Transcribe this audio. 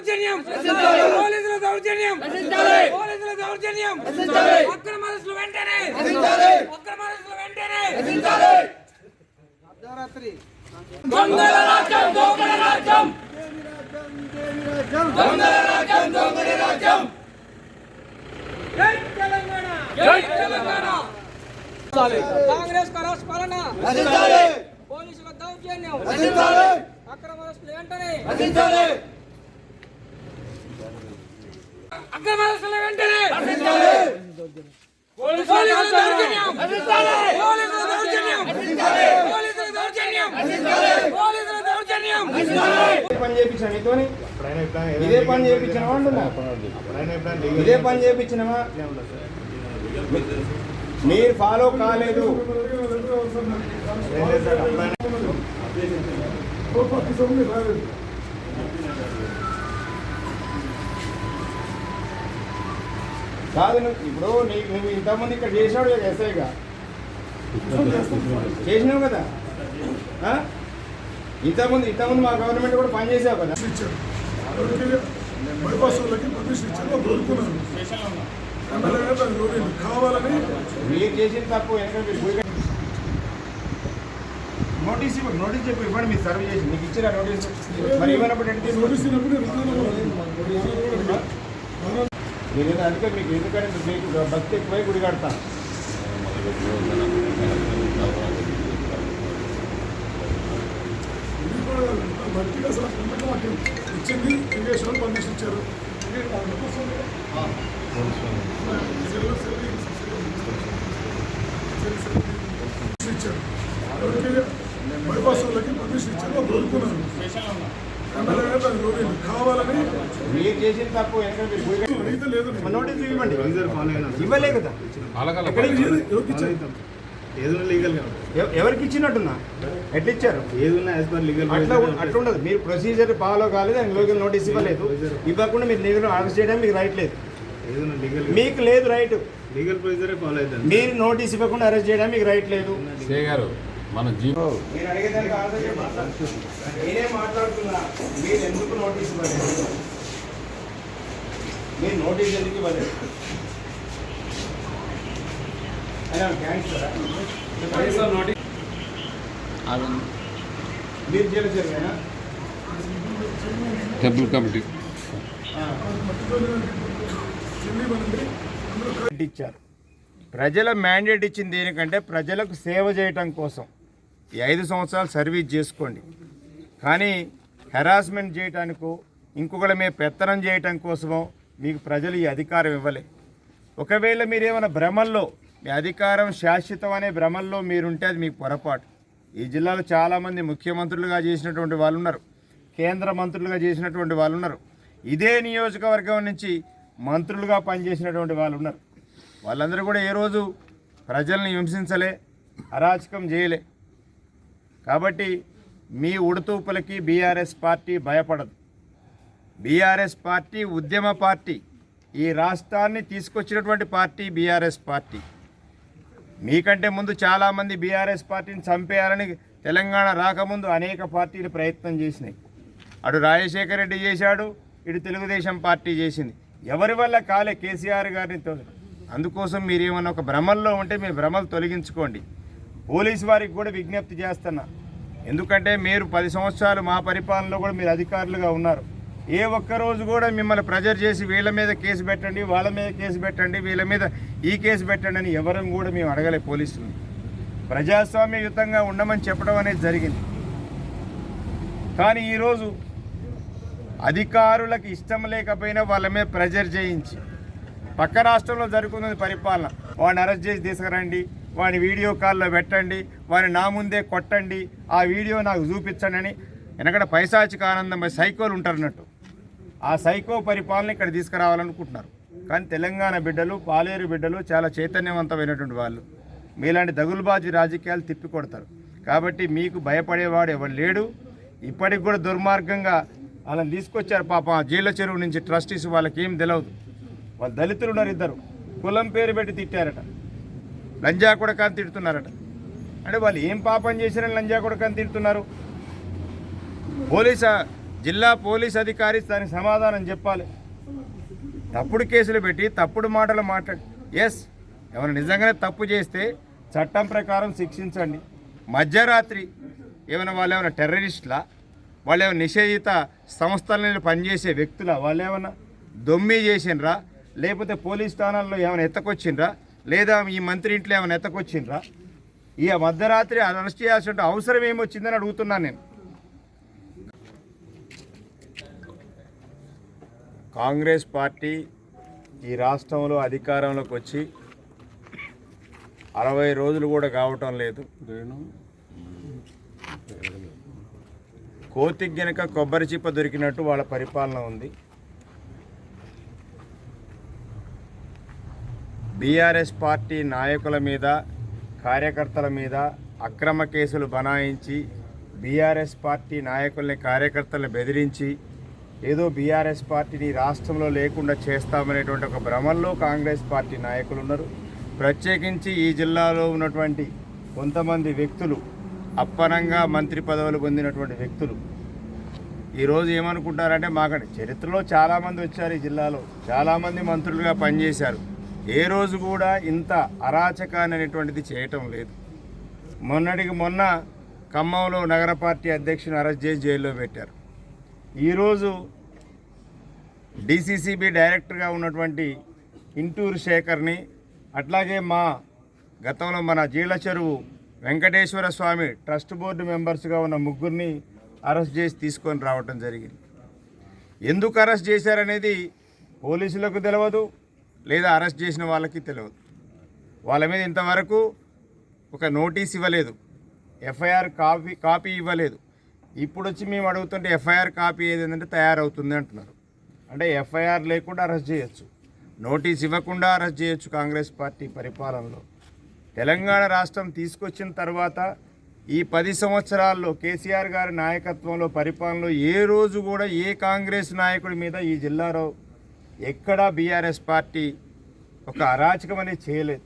దౌర్జన్యం. పోలీసుల దౌర్జన్యం. పోలీసుల దౌర్జన్యం. అక్రమ అరెస్టులు వెంటనే. అక్రమ అరెస్టులు వెంటనే. దొంగల రాజ్యం దొంగల రాజ్యం. దొంగల రాజ్యం దొంగల రాజ్యం. జై తెలంగాణ. జై తెలంగాణ. కాంగ్రెస్ కరాస్ పాలన పోలీసుల దౌర్జన్యం. అక్రమ వెంటనే అక్రమ అరెస్టులు వెంటనే పోలీసుల దౌర్జన్యం పోలీసుల దౌర్జన్యం పోలీసుల దౌర్జన్యం పోలీసుల దౌర్జన్యం. పని చేయించాను నీతోని? ఇదే పని చేయించినవా అంటున్నా? ఇదే పని చేయించినవా మీరు ఫాలో కాలేదు. కాదు నువ్వు ఇప్పుడు నీకు నువ్వు ఇంతమంది ఇక్కడ చేసినాడు ఎస్ఐగా చేసినావు కదా? ఆ? ఇంతకుముందు ఇంతకుముందు మా గవర్నమెంట్ కూడా పనిచేసావు కదా? మీరు చేసిన తప్పు వెనక నోటీస్ ఇవ్వండి నోటీస్ చెప్పి ఇవ్వండి మీరు సర్వ్ చేసి. మీకు ఇచ్చిన నోటీస్ మరి ఇవ్వనప్పుడు నోటీస్ ఇచ్చినప్పుడు మీరు ఏదో అందుకే మీకు ఎందుకంటే మీకు భక్తి ఎక్కువై గుడి కడతా భక్తిగా అసలు మాకు ఇచ్చింది? పర్మిషన్ ఇచ్చారు? ఇంకే దాంట్లో కోసం సెల్లు, సెల్లు, సెల్లు, సెల్లు. ఇచ్చారు ఎవరికి బైపాస్ వాళ్ళకి పర్మిషన్ ఇచ్చారు వాళ్ళు దొరుకుతున్నారు ఎమ్మెల్యే గారు దాన్ని కోరింది. కావాలని మీరు చేసిన తప్పు నోటీస్ ఇవ్వండి. ఇవ్వలే కదా? ఎవరికి లీగల్ ఇచ్చినట్టున్నా? ఎట్లా ఇచ్చారు లీగల్ అట్లా అట్లా ఉండదు మీరు ప్రొసీజర్ ఫాలో కాలేదు అని లోకల్ నోటీస్ ఇవ్వలేదు. ఇవ్వకుండా మీరు నేను అరెస్ట్ చేయడానికి మీకు రైట్ లేదు. లీగల్ మీకు లేదు రైట్ లీగల్ ప్రొసీజరే ఫాలో అవుతుంది మీరు నోటీస్ ఇవ్వకుండా అరెస్ట్ చేయడానికి మీకు రైట్ లేదు. గారు మన జీ మీరు అడిగేదానికి. నేనే మాట్లాడుతున్నా. మీరు ఎందుకు నోటీస్ ఇవ్వలేదు? మీరు నోటీస్ ఎందుకు ఇవ్వలేదు? మీరు జైలు జరిగానా కమిటీ. ఇచ్చారు. ప్రజల మ్యాండేట్ ఇచ్చింది దేనికంటే ప్రజలకు సేవ చేయటం కోసం. ఈ ఐదు సంవత్సరాలు సర్వీస్ చేసుకోండి. కానీ హెరాస్మెంట్ చేయటానికో ఇంకొకళ్ళ మీద పెత్తనం చేయటం కోసమో మీకు ప్రజలు ఈ అధికారం ఇవ్వలే. ఒకవేళ మీరేమైనా భ్రమల్లో మీ అధికారం శాశ్వతం అనే భ్రమల్లో మీరుంటే అది మీకు పొరపాటు. ఈ జిల్లాలో చాలామంది ముఖ్యమంత్రులుగా చేసినటువంటి వాళ్ళు ఉన్నారు కేంద్ర మంత్రులుగా చేసినటువంటి వాళ్ళు ఉన్నారు ఇదే నియోజకవర్గం నుంచి మంత్రులుగా పనిచేసినటువంటి వాళ్ళు ఉన్నారు వాళ్ళందరూ కూడా ఏ రోజు ప్రజల్ని హింసించలే అరాచకం చేయలే. కాబట్టి మీ ఉడుతూపులకి బీఆర్ఎస్ పార్టీ భయపడదు. బీఆర్ఎస్ పార్టీ ఉద్యమ పార్టీ. ఈ రాష్ట్రాన్ని తీసుకొచ్చినటువంటి పార్టీ బీఆర్ఎస్ పార్టీ. మీకంటే ముందు చాలామంది బీఆర్ఎస్ పార్టీని చంపేయాలని తెలంగాణ రాకముందు అనేక పార్టీలు ప్రయత్నం చేసినాయి. అటు రాజశేఖర రెడ్డి చేశాడు ఇటు తెలుగుదేశం పార్టీ చేసింది. ఎవరి వల్ల కాలే కేసీఆర్ గారిని అందుకోసం మీరు ఏమన్నా ఒక భ్రమల్లో ఉంటే మీ భ్రమలు తొలగించుకోండి. పోలీసు వారికి కూడా విజ్ఞప్తి చేస్తున్నా. ఎందుకంటే మీరు పది సంవత్సరాలు మా పరిపాలనలో కూడా మీరు అధికారులుగా ఉన్నారు. ఏ ఒక్క రోజు కూడా మిమ్మల్ని ప్రెజర్ చేసి వీళ్ళ మీద కేసు పెట్టండి వాళ్ళ మీద కేసు పెట్టండి వీళ్ళ మీద ఈ కేసు పెట్టండి అని ఎవరం కూడా మేము అడగలే పోలీసులు. ప్రజాస్వామ్యయుతంగా ఉండమని చెప్పడం అనేది జరిగింది. కానీ ఈరోజు అధికారులకు ఇష్టం లేకపోయినా వాళ్ళ మీద ప్రెజర్ చేయించి పక్క రాష్ట్రంలో జరుగుతున్నది పరిపాలన. వాడిని అరెస్ట్ చేసి తీసుకురండి వాడిని వీడియో కాల్లో పెట్టండి వాడిని నా ముందే కొట్టండి ఆ వీడియో నాకు చూపించండి అని వెనకడ పైశాచిక ఆనందం సైకోలు ఉంటారన్నట్టు ఆ సైకో పరిపాలన ఇక్కడ తీసుకురావాలనుకుంటున్నారు. కానీ తెలంగాణ బిడ్డలు పాలేరు బిడ్డలు చాలా చైతన్యవంతమైనటువంటి వాళ్ళు. మీలాంటి దగులుబాజీ రాజకీయాలు తిప్పికొడతారు. కాబట్టి మీకు భయపడేవాడు ఎవరు లేడు. ఇప్పటికి కూడా దుర్మార్గంగా వాళ్ళని తీసుకొచ్చారు పాప. జీళ్ళ చెరువు నుంచి ట్రస్టీస్ వాళ్ళకి ఏం తెలియదు వాళ్ళు దళితులు ఉన్నారు ఇద్దరు. కులం పేరు పెట్టి తిట్టారట. లంజా కొడక తిడుతున్నారట. అంటే వాళ్ళు ఏం పాపం చేశారని లంజా కొడక తిడుతున్నారు? పోలీసా జిల్లా పోలీస్ అధికారి దానికి సమాధానం చెప్పాలి. తప్పుడు కేసులు పెట్టి తప్పుడు మాటలు మాట్లాడి ఎస్ ఎవరు నిజంగానే తప్పు చేస్తే చట్టం ప్రకారం శిక్షించండి. మధ్యరాత్రి ఏమైనా వాళ్ళు ఏమైనా టెర్రరిస్టులా వాళ్ళు ఏమైనా నిషేధిత సంస్థల పనిచేసే వ్యక్తుల వాళ్ళు ఏమైనా దొమ్మి చేసినరా లేకపోతే పోలీస్ స్థానాల్లో ఏమైనా ఎత్తకొచ్చిండ్రా? లేదా ఈ మంత్రి ఇంట్లో ఏమైనా ఎత్తకొచ్చిండ్రా? ఇక మధ్యరాత్రి అరెస్ట్ చేయాల్సిన అవసరం ఏమొచ్చిందని అడుగుతున్నాను నేను. కాంగ్రెస్ పార్టీ ఈ రాష్ట్రంలో అధికారంలోకి వచ్చి అరవై రోజులు కూడా కావటం లేదు. కోతికి గనక కొబ్బరి చిప్ప దొరికినట్టు వాళ్ళ పరిపాలన ఉంది. బీఆర్ఎస్ పార్టీ నాయకుల మీద కార్యకర్తల మీద అక్రమ కేసులు బనాయించి బీఆర్ఎస్ పార్టీ నాయకుల్ని కార్యకర్తల్ని బెదిరించి ఏదో బీఆర్ఎస్ పార్టీని రాష్ట్రంలో లేకుండా చేస్తామనేటువంటి ఒక భ్రమల్లో కాంగ్రెస్ పార్టీ నాయకులు ఉన్నారు. ప్రత్యేకించి ఈ జిల్లాలో ఉన్నటువంటి కొంతమంది వ్యక్తులు అప్పనంగా మంత్రి పదవులు పొందినటువంటి వ్యక్తులు ఈరోజు ఏమనుకుంటారంటే మాకంటే చరిత్రలో చాలామంది వచ్చారు ఈ జిల్లాలో చాలామంది మంత్రులుగా పనిచేశారు. ఏ రోజు కూడా ఇంత అరాచకాన్ని అనేటువంటిది చేయటం లేదు. మొన్నటికి మొన్న ఖమ్మంలో నగర పార్టీ అధ్యక్షుని అరెస్ట్ చేసి జైల్లో పెట్టారు. ఈరోజు డిసిసిబి డైరెక్టర్గా ఉన్నటువంటి ఇంటూరు శేఖర్ని అట్లాగే మా గతంలో మన జీళ్ళ చెరువు వెంకటేశ్వర స్వామి ట్రస్ట్ బోర్డు మెంబర్స్గా ఉన్న ముగ్గురిని అరెస్ట్ చేసి తీసుకొని రావటం జరిగింది. ఎందుకు అరెస్ట్ చేశారనేది పోలీసులకు తెలియదు లేదా అరెస్ట్ చేసిన వాళ్ళకి తెలియదు వాళ్ళ మీద ఇంతవరకు ఒక నోటీస్ ఇవ్వలేదు. ఎఫ్ఐఆర్ కాపీ కాపీ ఇవ్వలేదు. ఇప్పుడు వచ్చి మేము అడుగుతుంటే ఎఫ్ఐఆర్ కాపీ ఏదంటే తయారవుతుంది అంటున్నారు. అంటే ఎఫ్ఐఆర్ లేకుండా అరెస్ట్ చేయొచ్చు. నోటీస్ ఇవ్వకుండా అరెస్ట్ చేయొచ్చు కాంగ్రెస్ పార్టీ పరిపాలనలో. తెలంగాణ రాష్ట్రం తీసుకొచ్చిన తర్వాత ఈ పది సంవత్సరాల్లో కేసీఆర్ గారి నాయకత్వంలో పరిపాలనలో ఏ రోజు కూడా ఏ కాంగ్రెస్ నాయకుడి మీద ఈ జిల్లాలో ఎక్కడా బీఆర్ఎస్ పార్టీ ఒక అరాచకం అనేది చేయలేదు.